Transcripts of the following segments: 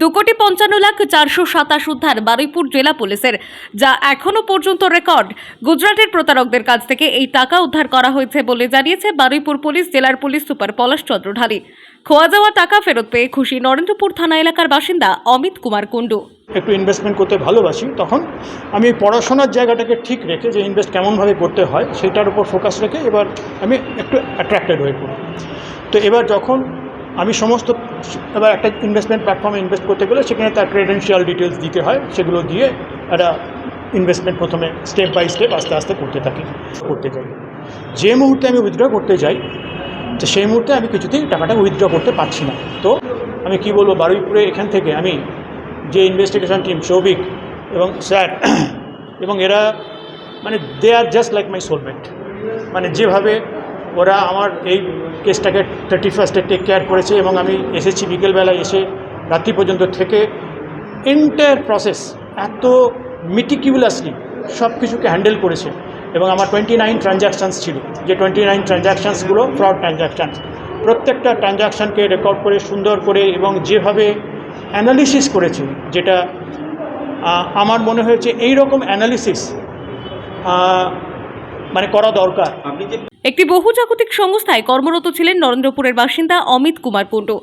দু কোটি পঞ্চান্ন লাখ চারশো সাতাশ উদ্ধার বারুইপুর জেলা পুলিশের, যা এখনও পর্যন্ত রেকর্ড। গুজরাটের প্রতারকদের কাছ থেকে এই টাকা উদ্ধার করা হয়েছে বলে জানিয়েছে বারুইপুর পুলিশ জেলার পুলিশ সুপার পলাশ চন্দ্র ঢালি। খোয়া যাওয়া টাকা ফেরত পেয়ে খুশি নরেন্দ্রপুর থানা এলাকার বাসিন্দা অমিত কুমার কুণ্ডু। একটু ইনভেস্টমেন্ট করতে ভালোবাসি তখন। আমি পড়াশোনার জায়গাটাকে ঠিক রেখে যে ইনভেস্ট কেমনভাবে করতে হয়, সেটার উপর ফোকাস রেখে এবার আমি একটু অ্যাট্রাক্টেড হয়ে পড়ি। তো এবার যখন আমি সমস্ত, এবার একটা ইনভেস্টমেন্ট প্ল্যাটফর্মে ইনভেস্ট করতে গেলে সেখানে তার ক্রেডেন্সিয়াল ডিটেলস দিতে হয়, সেগুলো দিয়ে একটা ইনভেস্টমেন্ট প্রথমে স্টেপ বাই স্টেপ আস্তে আস্তে করতে থাকি, করতে যাই। যে মুহূর্তে আমি উইথড্র করতে যাই, তো সেই মুহূর্তে আমি কিছুতেই টাকাটা উইথড্র করতে পারছি না। তো আমি কি বলব, বারুইপুরে এখান থেকে আমি যে ইনভেস্টিগেশন টিম সৌভিক এবং স্যার, এবং এরা মানে they are just like my soulmate মানে যেভাবে ওরা আমার এই কেসটাকে থার্টি ফার্স্টে টেক কেয়ার করেছে এবং আমি এসেছি বিকেলবেলায় এসে রাত্রি পর্যন্ত থেকে এন্টায়ার প্রসেস এত মিটিকিউলাসলি সব কিছুকে হ্যান্ডেল করেছে এবং আমার টোয়েন্টি নাইন ট্রানজ্যাকশানস ছিল। যে টোয়েন্টি নাইন ট্রানজ্যাকশানসগুলো ফ্রড ট্রানজ্যাকশানস প্রত্যেকটা ট্রানজ্যাকশানকে রেকর্ড করে, সুন্দর করে এবং যেভাবে অ্যানালিসিস করেছে, যেটা আমার মনে হয়েছে এই রকম অ্যানালিসিস মানে করা দরকার। আপনি যে একটি বহুজাগতিক সংস্থায় কর্মরত ছিলেন নরেন্দ্রপুরের বাসিন্দা অমিত কুমার কুণ্ডু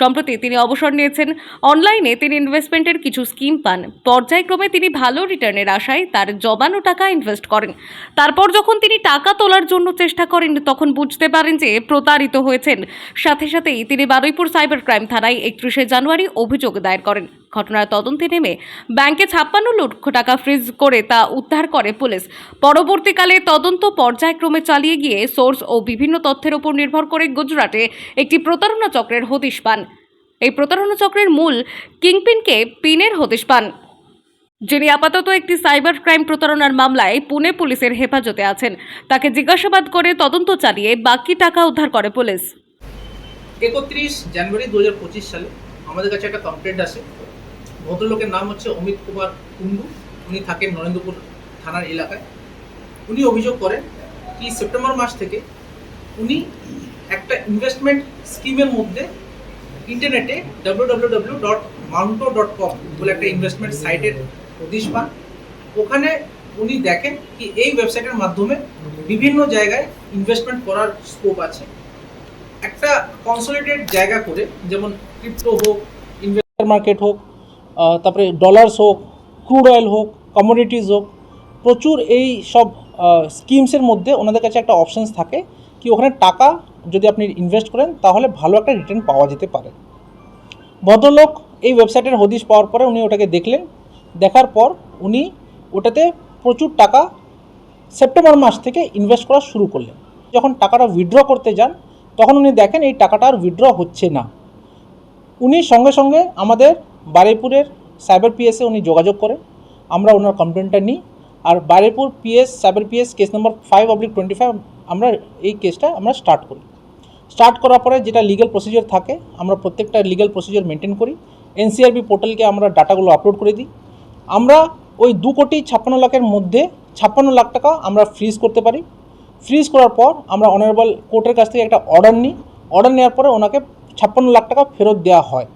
সম্প্রতি তিনি অবসর নিয়েছেন। অনলাইনে তিনি ইনভেস্টমেন্টের কিছু স্কিম পান। পর্যায়ক্রমে তিনি ভালো রিটার্নের আশায় তার জমানো টাকা ইনভেস্ট করেন। তারপর যখন তিনি টাকা তোলার জন্য চেষ্টা করেন, তখন বুঝতে পারেন যে প্রতারিত হয়েছেন। সাথে সাথেই তিনি বারুইপুর সাইবার ক্রাইম থানায় একত্রিশে জানুয়ারি অভিযোগ দায়ের করেন। ঘটনার তদন্তে নেমে ব্যাংকে ছাপ্পান্ন লক্ষ টাকা ফ্রিজ করে তা উদ্ধার করে পুলিশ। পরবর্তীকালে তদন্ত পর্যায়ক্রমে চালিয়ে গিয়ে সোর্স ও বিভিন্ন তথ্যের উপর নির্ভর করে গুজরাটে একটি প্রতারণা চক্রের হদিশ পান। এই প্রতারণা চক্রের মূল কিংপিনকে পিনের হদিশ পান। যিনি আপাতত একটি সাইবার ক্রাইম প্রতারণার মামলায় পুনে পুলিশের হেফাজতে আছেন। তাকে জিজ্ঞাসাবাদ করে তদন্ত চালিয়ে বাকি টাকা উদ্ধার করে পুলিশ। একত্রিশ জানুয়ারি দু হাজার পঁচিশ সালে আমাদের কাছে একটা কমপ্লেন্ট আসে। ভদ্রলোকের নাম হচ্ছে অমিত কুমার কুন্ডু উনি থাকেন নরেন্দ্রপুর থানার এলাকায়। উনি অভিযোগ করেন কি সেপ্টেম্বর মাস থেকে উনি একটা ইনভেস্টমেন্ট স্কিমের মধ্যে ইন্টারনেটে W W dot mounto dot com বলে একটা ইনভেস্টমেন্ট সাইটের হদিশ পান ওখানে উনি দেখেন কি এই ওয়েবসাইটের মাধ্যমে বিভিন্ন জায়গায় ইনভেস্টমেন্ট করার স্কোপ আছে। একটা কনসোলিডেট জায়গা করে, যেমন ক্রিপ্টো হোক ইনভেস্টার মার্কেট হোক তারপরে ডলার্স হোক ক্রুড অয়েল হোক কমোডিটিস হোক, প্রচুর এই সব স্কিমসের মধ্যে ওনাদের কাছে একটা অপশানস থাকে কি ওখানে টাকা যদি আপনি ইনভেস্ট করেন তাহলে ভালো একটা রিটার্ন পাওয়া যেতে পারে। ভদ্রলোক এই ওয়েবসাইটের হদিশ পাওয়ার পরে উনি ওটাকে দেখলেন, দেখার পর উনি ওটাতে প্রচুর টাকা সেপ্টেম্বর মাস থেকে ইনভেস্ট করা শুরু করলেন। যখন টাকাটা উইথড্র করতে যান, তখন উনি দেখেন এই টাকাটা আর উইথড্র হচ্ছে না। উনি সঙ্গে সঙ্গে আমাদের বারুইপুরের সাইবার পিএসে উনি যোগাযোগ করেন আমরা ওনার কমপ্লেনটা নিই। আর Baruipur PS, cyber PS case number five oblique twenty five আমরা এই কেসটা আমরা স্টার্ট করি। স্টার্ট করার পরে যেটা লিগ্যাল প্রসিজার থাকে, আমরা প্রত্যেকটা লিগ্যাল প্রসিজার মেনটেন করি। এনসিআরবি পোর্টালকে আমরা ডাটাগুলো আপলোড করে দিই। আমরা ওই দু কোটি ছাপ্পান্ন লাখের মধ্যে ছাপ্পান্ন লাখ টাকা আমরা ফ্রিজ করতে পারি। ফ্রিজ করার পর আমরা অনারেবল কোর্টের কাছ থেকে একটা অর্ডার নিই। অর্ডার নেওয়ার পরে ওনাকে ছাপ্পান্ন লাখ টাকা ফেরত দেওয়া হয়।